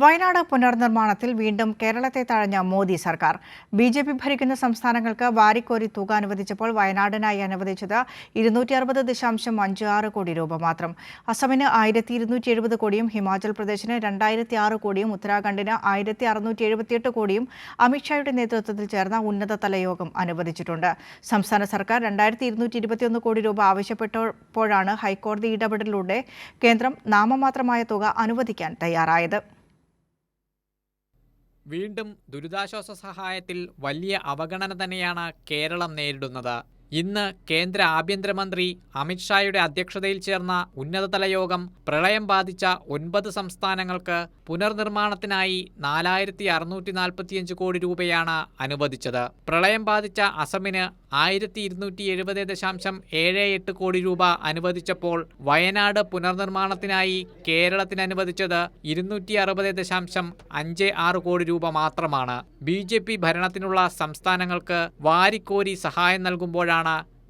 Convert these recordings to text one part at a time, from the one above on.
വയനാട് പുനർനിർമ്മാണത്തിൽ വീണ്ടും കേരളത്തെ തഴഞ്ഞ മോദി സർക്കാർ. ബി ജെ പി ഭരിക്കുന്ന സംസ്ഥാനങ്ങൾക്ക് വാരിക്കോരി തുക അനുവദിച്ചപ്പോൾ വയനാടിനായി അനുവദിച്ചത് ഇരുന്നൂറ്റി അറുപത് ദശാംശം അഞ്ച് ആറ് കോടി രൂപ മാത്രം. അസമിന് ആയിരത്തി ഇരുന്നൂറ്റി എഴുപത് കോടിയും ഹിമാചൽ പ്രദേശിന് രണ്ടായിരത്തി ആറ് കോടിയും ഉത്തരാഖണ്ഡിന് ആയിരത്തി അറുന്നൂറ്റി എഴുപത്തിയെട്ട് കോടിയും അമിത്ഷായുടെ നേതൃത്വത്തിൽ ചേർന്ന ഉന്നതതല യോഗം അനുവദിച്ചിട്ടുണ്ട്. സംസ്ഥാന സർക്കാർ രണ്ടായിരത്തി ഇരുന്നൂറ്റി ഇരുപത്തിയൊന്ന് കോടി രൂപ ആവശ്യപ്പെട്ടപ്പോഴാണ് ഹൈക്കോടതി ഇടപെടലിലൂടെ കേന്ദ്രം നാമമാത്രമായ തുക അനുവദിക്കാൻ തയ്യാറായത്. വീണ്ടും ദുരിതാശ്വാസ സഹായത്തിൽ വലിയ അവഗണന തന്നെയാണ് കേരളം നേരിടുന്നത്. ഇന്ന് കേന്ദ്ര ആഭ്യന്തരമന്ത്രി അമിത്ഷായുടെ അധ്യക്ഷതയിൽ ചേർന്ന ഉന്നതതല യോഗം പ്രളയം ബാധിച്ച ഒൻപത് സംസ്ഥാനങ്ങൾക്ക് പുനർനിർമ്മാണത്തിനായി നാലായിരത്തി അറുന്നൂറ്റി നാൽപ്പത്തിയഞ്ച് കോടി രൂപയാണ് അനുവദിച്ചത്. പ്രളയം ബാധിച്ച അസമിന് ആയിരത്തി ഇരുന്നൂറ്റി എഴുപത് ദശാംശം ഏഴ് എട്ട് കോടി രൂപ അനുവദിച്ചപ്പോൾ വയനാട് പുനർനിർമ്മാണത്തിനായി കേരളത്തിന് അനുവദിച്ചത് ഇരുന്നൂറ്റി അറുപത് ദശാംശം അഞ്ച് ആറ് കോടി രൂപ മാത്രമാണ്. ബി ഭരണത്തിനുള്ള സംസ്ഥാനങ്ങൾക്ക് വാരിക്കോരി സഹായം നൽകുമ്പോഴാണ്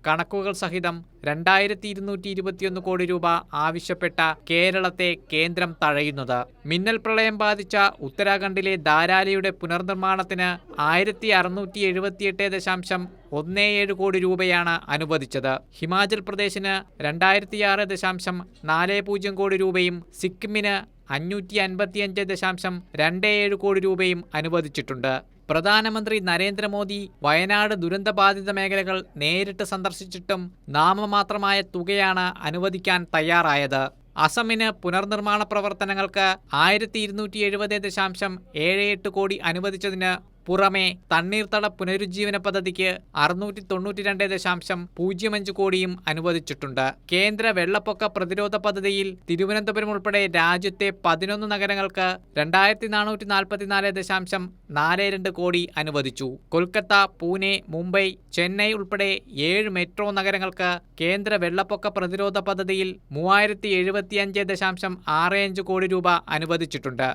കണക്കുകൾ സഹിതം രണ്ടായിരത്തി ഇരുന്നൂറ്റി ഇരുപത്തിയൊന്ന് കോടി രൂപ ആവശ്യപ്പെട്ട കേരളത്തെ കേന്ദ്രം തഴയുന്നത്. മിന്നൽ പ്രളയം ബാധിച്ച ഉത്തരാഖണ്ഡിലെ ധാരാലിയുടെ പുനർനിർമ്മാണത്തിന് ആയിരത്തി അറുന്നൂറ്റി എഴുപത്തിയെട്ട് ദശാംശം ഒന്ന് ഏഴ് കോടി രൂപയാണ് അനുവദിച്ചത്. ഹിമാചൽ പ്രദേശിന് രണ്ടായിരത്തിയാറ് ദശാംശം നാല് പൂജ്യം കോടി രൂപയും സിക്കിമിന് അഞ്ഞൂറ്റി അൻപത്തിയഞ്ച് ദശാംശം രണ്ട് ഏഴ് കോടി രൂപയും അനുവദിച്ചിട്ടുണ്ട്. പ്രധാനമന്ത്രി നരേന്ദ്രമോദി വയനാട് ദുരന്തബാധിത മേഖലകൾ നേരിട്ട് സന്ദർശിച്ചിട്ടും നാമമാത്രമായ തുകയാണ് അനുവദിക്കാൻ തയ്യാറായത്. അസമിന് പുനർനിർമ്മാണ പ്രവർത്തനങ്ങൾക്ക് ആയിരത്തി ഇരുന്നൂറ്റി എഴുപത് ദശാംശം ഏഴ് എട്ട് കോടി അനുവദിച്ചതിന് പുറമെ തണ്ണീർത്തട പുനരുജ്ജീവന പദ്ധതിക്ക് അറുന്നൂറ്റി തൊണ്ണൂറ്റി രണ്ട് ദശാംശം പൂജ്യം അഞ്ച് കോടിയും അനുവദിച്ചിട്ടുണ്ട്. കേന്ദ്ര വെള്ളപ്പൊക്ക പ്രതിരോധ പദ്ധതിയിൽ തിരുവനന്തപുരം ഉൾപ്പെടെ രാജ്യത്തെ പതിനൊന്ന് നഗരങ്ങൾക്ക് രണ്ടായിരത്തി നാനൂറ്റി നാൽപ്പത്തിനാല് ദശാംശം നാല് രണ്ട് കോടി അനുവദിച്ചു. കൊൽക്കത്ത പൂനെ മുംബൈ ചെന്നൈ ഉൾപ്പെടെ ഏഴ് മെട്രോ നഗരങ്ങൾക്ക് കേന്ദ്ര വെള്ളപ്പൊക്ക പ്രതിരോധ പദ്ധതിയിൽ മൂവായിരത്തി എഴുപത്തിയഞ്ച് ദശാംശം ആറ് അഞ്ച് കോടി രൂപ അനുവദിച്ചിട്ടുണ്ട്.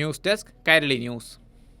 News desk Kairali news.